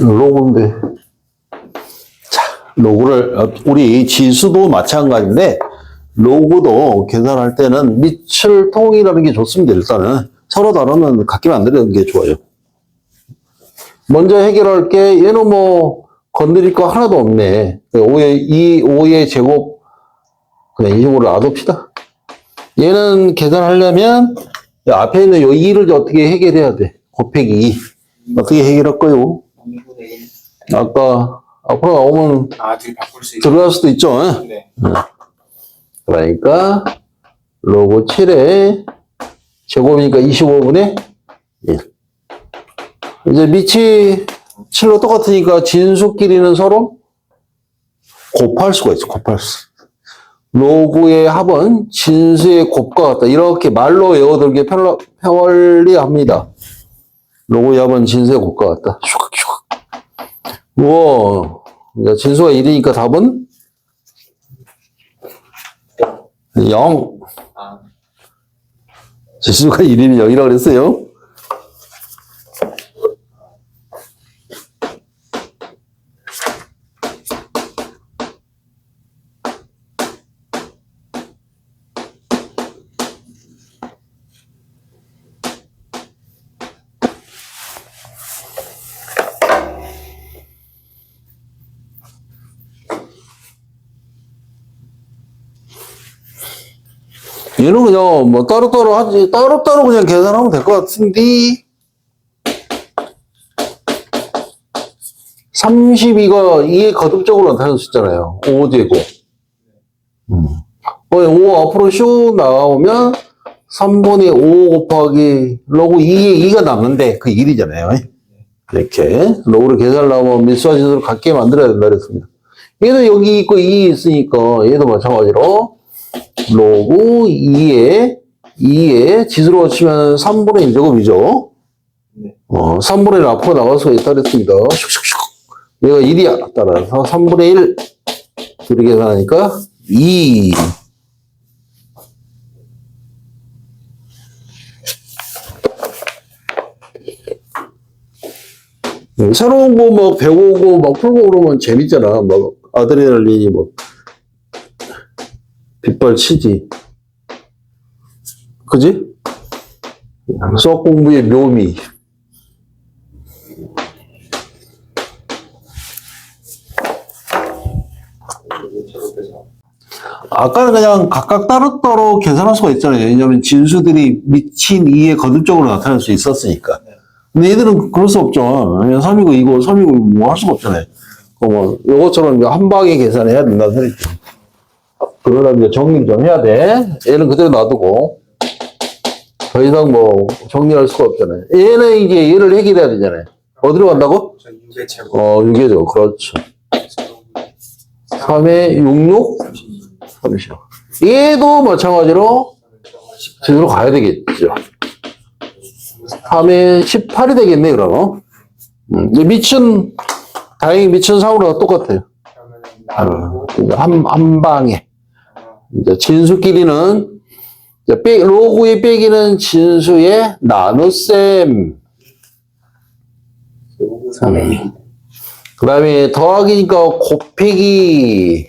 로그인데. 자, 로그를, 어, 우리 지수도 마찬가지인데, 로그도 계산할 때는 밑을 통일하는 게 좋습니다, 일단은. 서로 다르면 같게 만드는 게 좋아요. 먼저 해결할 게, 얘는 뭐, 건드릴 거 하나도 없네. 5의, 이 5의 제곱, 그냥 이 식으로 놔둡시다. 얘는 계산하려면, 이 앞에 있는 요 2를 어떻게 해결해야 돼? 곱하기 2. 어떻게 해결할 거요? 2분의 1. 아까 앞으로 나오면 아, 바꿀 수. 들어갈 수도 있죠. 예? 네. 그러니까 로고 7에 제곱이니까 25분의 1. 이제 밑이 7로 똑같으니까 진수끼리는 서로 곱할 수가 있어. 곱할 수. 로그의 합은 진수의 곱과 같다. 이렇게 말로 외워들기 편리, 편리합니다. 로그의 합은 진수의 곱과 같다. 슉 이제 진수가 1이니까 답은 0. 아, 지수가 1이면 0이라고 그랬어요. 얘는 그냥 뭐 따로따로 하지, 따로따로 그냥 계산하면 될 것 같은데. 32가 2의 거듭적으로 있잖아요. 5제곱. 음. 어, 5 앞으로 슉 나오면 3분의 5 곱하기 로그 2에 2가 남는데 그 1이잖아요. 이렇게 로그를 계산하면 밀수화지수를 같게 만들어야 된다 그랬습니다. 얘도 여기 있고 2 있으니까 얘도 마찬가지로 로그 2에 2에 지수로 치면 3분의 1제곱이죠. 네. 어, 3분의 1 앞으로 있다 그랬습니다. 슉슉슉. 얘가 1이야. 따라서 3분의 1 둘이 계산하니까 2. 음, 새로운 거뭐 배우고 막 풀고 그러면 재밌잖아. 막 아드레날린이 뭐 빗발치지. 그지? 수학 공부의 묘미. 아까는 그냥 각각 따로따로 계산할 수가 있잖아요. 왜냐하면 진수들이 미친 2의 거듭적으로 나타날 수 있었으니까. 근데 얘들은 그럴 수 없죠. 그냥 3이고 2고 3이고 뭐 할 수가 없잖아요. 그 뭐, 요것처럼 한 방에 계산해야 된다는 소리죠. 그러려면 이제 정리를 좀 해야 돼. 얘는 그대로 놔두고. 더 이상 뭐, 정리할 수가 없잖아요. 얘는 이제 얘를 해결해야 되잖아요. 어디로 간다고? 저 6의 제곱. 어, 6개죠. 그렇죠. 3에 66? 30. 얘도 마찬가지로 제대로 가야 되겠죠. 3에 18이 되겠네, 그럼. 음, 이제 밑은, 다행히 밑은 3으로 똑같아요. 그러면 이제 한, 한 방에. 어, 이제 진수끼리는, 이제 빼, 로그의 빼기는 진수의 나눗셈. 로그 3의 1. 그 다음에 더하기니까 곱하기.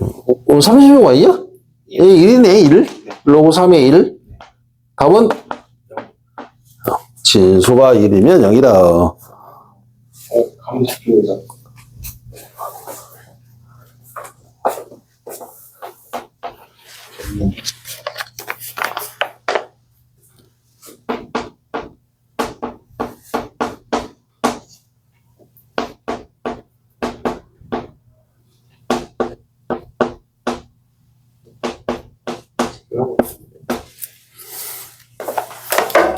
어, 30명 아니야? 예, 1이네, 1. 로그 3의 1. 답은? 어, 진수가 1이면 0이다. 어, 감수표에서.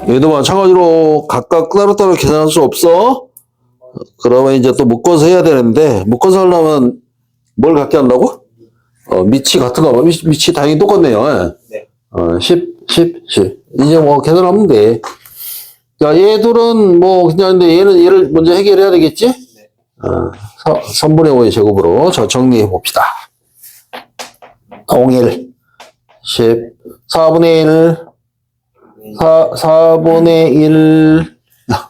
얘도 마찬가지로 각각 따로따로 계산할 수 없어? 그러면 이제 또 묶어서 해야 되는데, 묶어서 하려면 뭘 갖게 한다고? 어, 밑이 같은 거, 밑, 밑이 당연히 똑같네요. 예. 네. 어, 10, 10, 10. 이제 뭐 계산하면 돼. 자, 얘들은 뭐, 그냥 근데 얘는 얘를 먼저 해결해야 되겠지? 네. 어, 3분의 5의 제곱으로 저 정리해 봅시다. 01, 10, 4분의 1, 4, 4분의 1,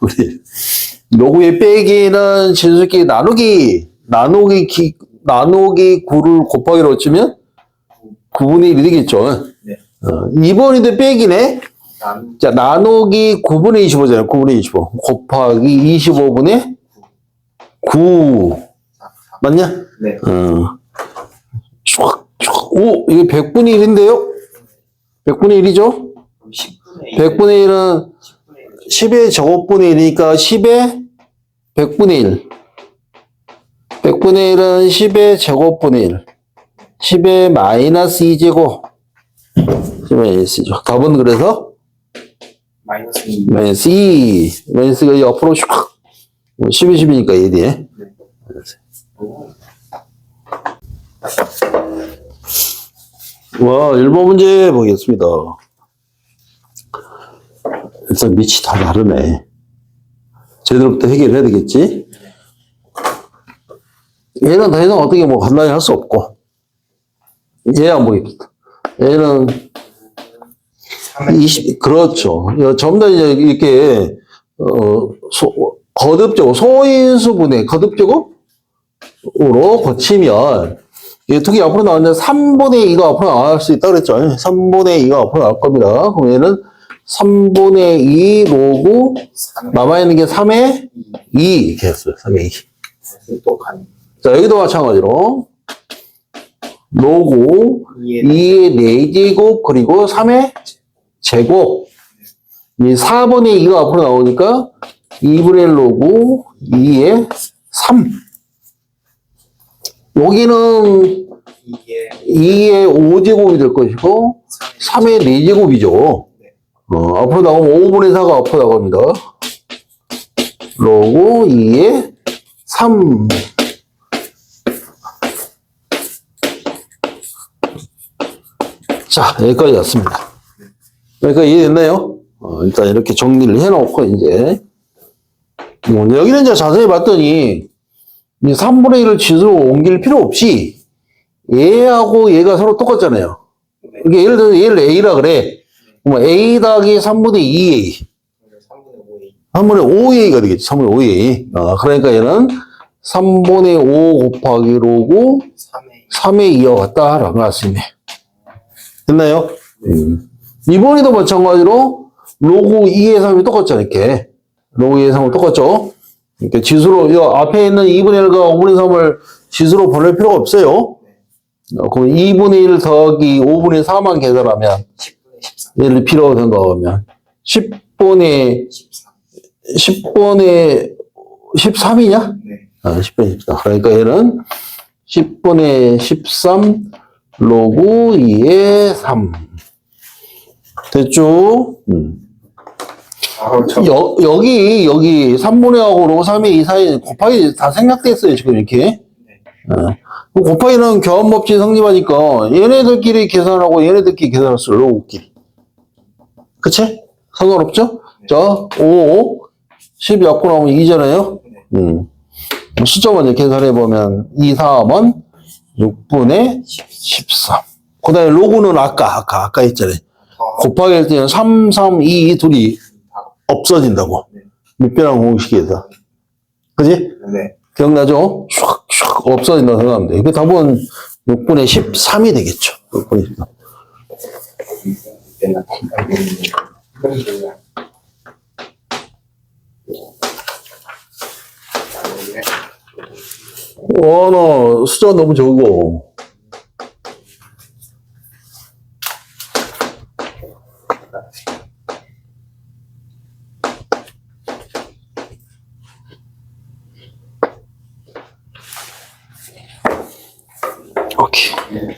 우리 로그의 빼기는 진수끼리 나누기, 나누기, 기, 나누기 9를 곱하기로 치면 9분의 1이 되겠죠. 네. 어, 2번인데 빼기네. 난 자, 나누기 9분의 25잖아요. 9분의 25. 곱하기 25분의 9. 맞냐? 네. 어. 촤악, 촤악. 오, 이게 100분의 1인데요? 100분의 1이죠? 10분의 1. 100분의 1은 10분의 10의 1. 제곱분의 1이니까 10의 100분의 1. 100분의 1은 10의 제곱분의 1. 10의 마이너스 2제곱. 10의 마이너스죠. 답은 그래서 마이너스 2. 마이너스 2. 마이너스가 옆으로 슉. 10이 10이니까 1이에. 와, 1번 문제 보겠습니다. 일단 밑이 다 다르네. 제대로부터 해결해야 되겠지? 얘는 더 이상 어떻게 뭐 간단히 할 수 없고. 얘안 보겠다. 얘는 3의 20, 그렇죠. 이제 이렇게, 어, 소, 거듭적으로, 소인수분해, 거듭적으로 고치면, 이게 두개 앞으로 나왔는데 3분의 2가 앞으로 나올 수 있다고 그랬죠. 3분의 2가 앞으로 나올 겁니다. 그럼 얘는 3분의 2 로고, 3의 남아 있는 게 3의 2 이렇게 했어요. 3의 2. 똑같은 자, 여기도 마찬가지로, 로고, 2의 2의 4제곱 그리고 3의 제곱. 이 4분의 2가 앞으로 나오니까 2분의 1 로고 2의 3 여기는 2의 2의 5제곱이 될 것이고 3의 4제곱이죠. 네. 어, 앞으로 나오면 5분의 4가 앞으로 나갑니다. 로고 2의 3 자, 여기까지 왔습니다. 그러니까 이해됐나요? 어, 일단 이렇게 정리를 해놓고, 이제. 뭐, 여기는 이제 자세히 봤더니, 이 3분의 1을 지수로 옮길 필요 없이, 얘하고 얘가 서로 똑같잖아요. 이게 예를 들어서 얘를 A라 그래. 그럼 A 더하기 3분의 2A. 3분의 5의 3분의 5A가 되겠지. 3분의 5A. 어, 그러니까 얘는 3분의 5 곱하기 로고 3의 3에 이어갔다라고 할수 있네. 됐나요? 음. 이번에도 마찬가지로 로고 2의 3이 똑같잖아, 이렇게. 로고 2의 3은 똑같죠? 이렇게 지수로, 이 앞에 있는 2분의 1과 5분의 3을 지수로 보낼 필요가 없어요. 어, 그럼 2분의 1 더하기 5분의 4만 계산하면, 10분의 13. 얘를 필요가 된가 하면, 10분의, 13. 10분의 13이냐? 네. 아, 10분의 14. 그러니까 얘는 10분의 13 로고 2의 3. 됐죠? 음. 아, 저 여, 여기, 여기 3분의 하고 로고 3의 2 사이 곱하기 다 생략됐어요, 지금 이렇게. 어. 그럼 곱하기는 교환법칙 성립하니까 얘네들끼리 계산하고 얘네들끼리 계산할수록 로고끼리. 그치? 상관없죠? 자, 5, 10 약분 하면 2잖아요? 음. 숫자 먼저 계산해보면 2, 4번 6분의 13. 그 다음에 로그는 아까, 아까, 아까 했잖아요. 더 곱하기 할 때는 3, 3, 2, 이 둘이 없어진다고. 네. 밑변환 공식에서. 그지? 네. 기억나죠? 슉, 슉, 없어진다고 생각하면 돼. 그 답은 6분의 13이 되겠죠. 6분의 13. 와, 나 숫자 너무 적어. 오케이.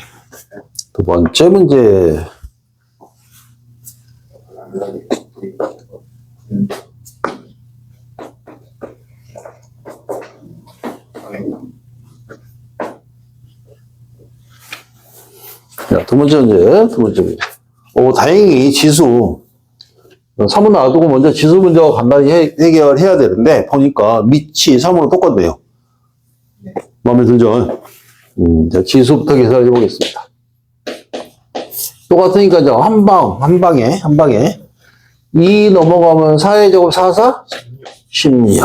두 번째 문제. 두 번째 문제, 두 번째 문제. 오, 다행히 지수. 3은 놔두고 먼저 지수 문제와 간단히 해, 해결해야 되는데, 보니까 밑이 3으로 똑같네요. 마음에 들죠? 음, 자, 지수부터 계산해 보겠습니다. 똑같으니까 이제 한 방, 한 방에, 한 방에. 2 넘어가면 4의 제곱 4, 4? 16.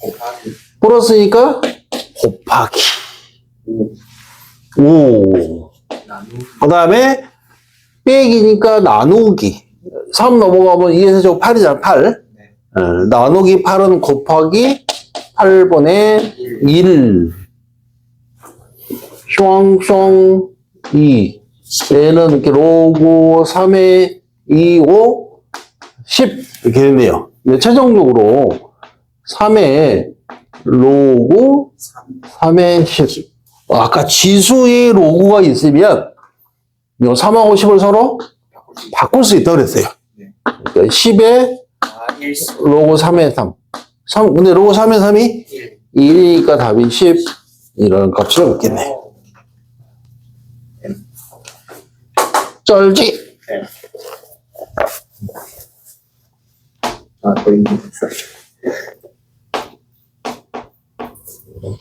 곱하기 플러스니까 곱하기. 5 5. 나누기 그 다음에 빼기니까 나누기. 3 넘어가면 2의 세제곱 8이잖아, 8. 네. 어, 나누기 8은 곱하기 8분의 1. 숑숑 2. 얘는 이렇게 로고 3의 2, 5, 10. 이렇게 됐네요. 근데 최종적으로 3의 로고 3의 10. 아까 지수의 로고가 있으면 요 3하고 10을 서로 바꿀 수 있다. 있다고 그랬어요. 네. 그러니까 10의 아, 1, 로고 3의 3. 3 근데 로고 3의 3이 1. 1이니까 답이 10 이런 값을 얻겠네. 쩔지? 네. 아, 거의 어,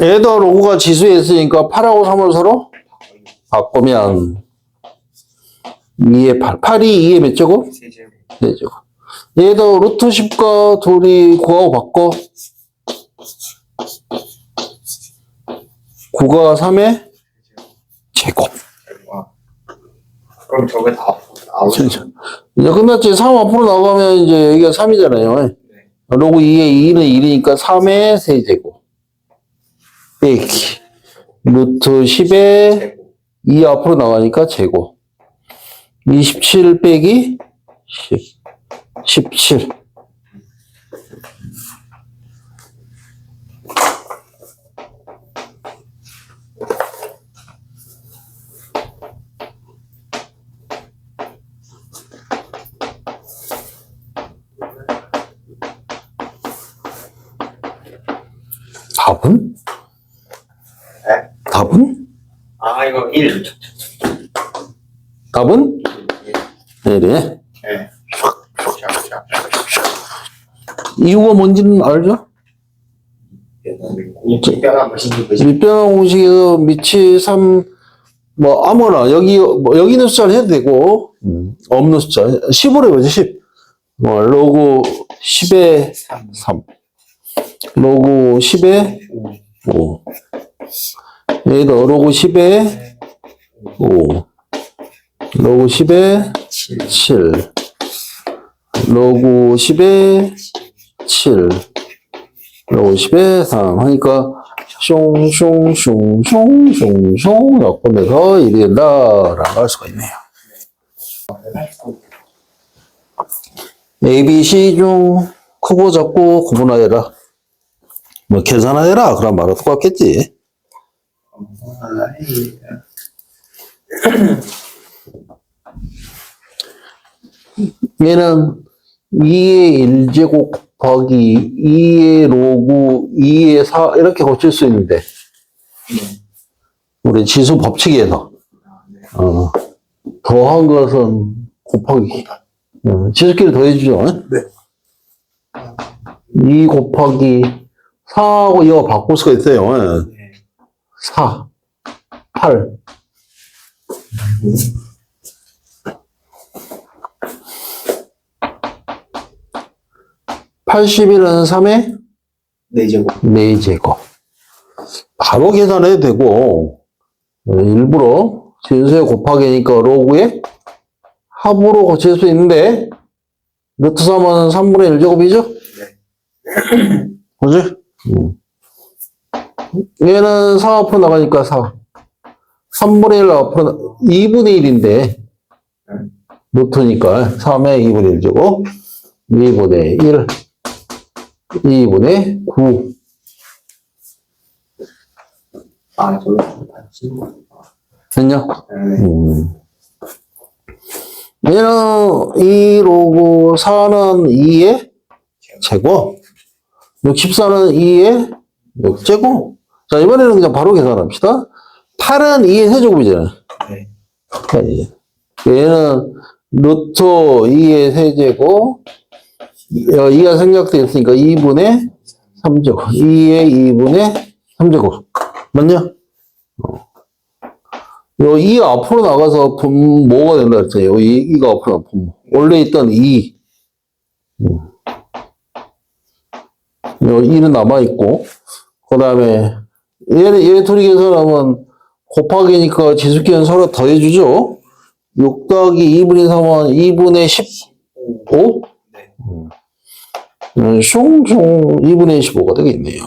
얘도 로고가 지수에 있으니까 8하고 3을 서로 바꾸면 2의 8. 8이 2의 몇 제곱? 세제곱. 얘도 루트 10과 둘이 9하고 바꿔. 9가 3의 제곱. 와. 그럼 저게 다 아웃. 진짜. 이제 끝났지. 3 앞으로 나가면 이제 여기가 3이잖아요. 네. 로고 2의 2는 1이니까 3의 세제곱. 빼기. 루트 10의 제곱. 2 앞으로 나가니까 제곱. 27 빼기 10. 17. 답은? 네? 답은? 아, 이거 1. 답은? 네, 네. 네. 이유가 뭔지는 알죠? 뭐지? 밑변환 공식에서 밑이 3, 뭐, 아무거나, 여기, 뭐, 여기 있는 숫자를 해도 되고, 없는 숫자. 10으로 해보지, 10. 뭐, 로그 10에 3. 3. 로그 10에 5. 얘도 로그 10에 5. 로그 10에 7. 7. 로그 10에 7. 로그 10에 3. 하니까, 숑숑숑숑숑숑 약분해서 1이 된다라고 할 수가 있네요. A, B, C 중 크고 작고 구분하여라. 뭐 계산하여라. 그런 말은 똑같겠지. 얘는 2의 1제곱 곱하기 2의 로그 2의 4 이렇게 고칠 수 있는데 우리 지수 법칙에서 어, 더한 것은 곱하기 어, 지수끼리 더해주죠. 네. 2 곱하기 4하고 이거 바꿀 수가 있어요. 어. 네. 4, 8. (81은) 3에 4제곱. 4제곱 바로 계산해도 되고 어, 일부러 진수의 곱하기니까 로그에 합으로 고칠 수 있는데 루트 3은 3분의 1제곱이죠? 네. 그지? 음. 얘는 4 앞으로 나가니까 4. 3분의 1 앞으로, 나, 2분의 1인데, 루트니까 3의 2분의 1제곱, 2분의 1, 2분의 9. 아, 반지. 됐냐? 네. 음. 얘는 2 로고 4는 2의 제곱, 64는 2의 6제곱. 자, 이번에는 그냥 바로 계산합시다. 8은 2의 세제곱이잖아요. 네. 네. 얘는 루트 2의 세제곱, 2가 생략되어 있으니까 2분의 3제곱. 2의 2분의 3제곱. 맞냐? 어. 요 2가 앞으로 나가서 분모가 된다 했어요. 2, 2가 앞으로 나가 분모. 원래 있던 2. 음. 요 2는 남아있고, 그 다음에, 얘는, 얘 둘이 계산하면 곱하기니까 지수끼는 서로 더해주죠? 6 더하기 2분의 3은 2분의 15? 네. 음, 숑숑 2분의 15가 되겠네요.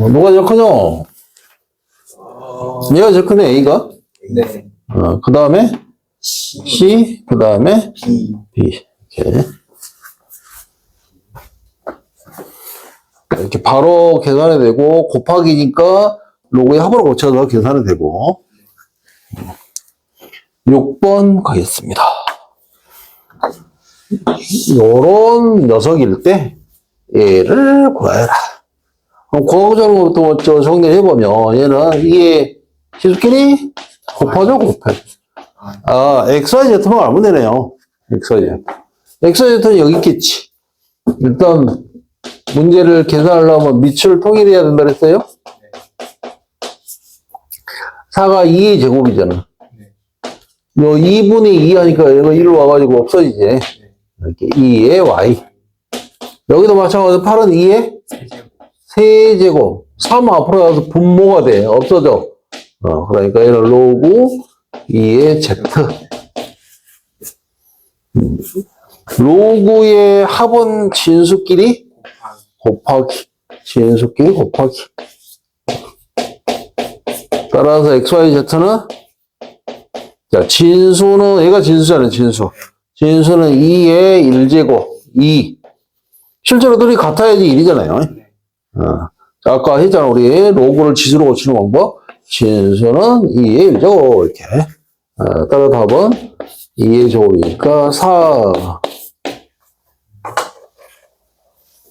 어, 누가 제일 크죠? 얘가 제일 크네, A가. 네. 어, 그 다음에 C, 그 다음에 B. B. 이렇게. 이렇게 바로 계산이 되고, 곱하기니까 로그의 합으로 고쳐서 계산이 되고. 6번 가겠습니다. 요런 녀석일 때 얘를 구해라. 그럼 과거적으로 먼저 정리해보면 얘는 이게 지수끼리 곱하죠, 곱해. 아, XYZ만 알면 되네요. XYZ. XYZ는 여기 있겠지. 일단, 문제를 계산하려면 밑을 통일해야 된다 그랬어요? 4가 2의 제곱이잖아. 요 2분의 2 하니까 얘가 1로 와가지고 없어지지. 이렇게 2의 Y. 여기도 마찬가지로 8은 2의 세제곱. 세제곱. 3 앞으로 가서 분모가 돼. 없어져. 어, 그러니까 얘는 로그 2의 Z. 음. 로그의 합은 진수끼리 곱하기. 진수끼리 곱하기. 따라서 XYZ는 자, 진수는, 얘가 진수잖아요, 진수. 진수는 2의 1제곱, 2. 실제로 둘이 같아야지 1이잖아요. 네. 어. 자, 아까 했잖아, 우리 로그를 지수로 고치는 방법. 진수는 2의 1제곱, 이렇게. 어, 따라 답은 2의 제곱이니까 4.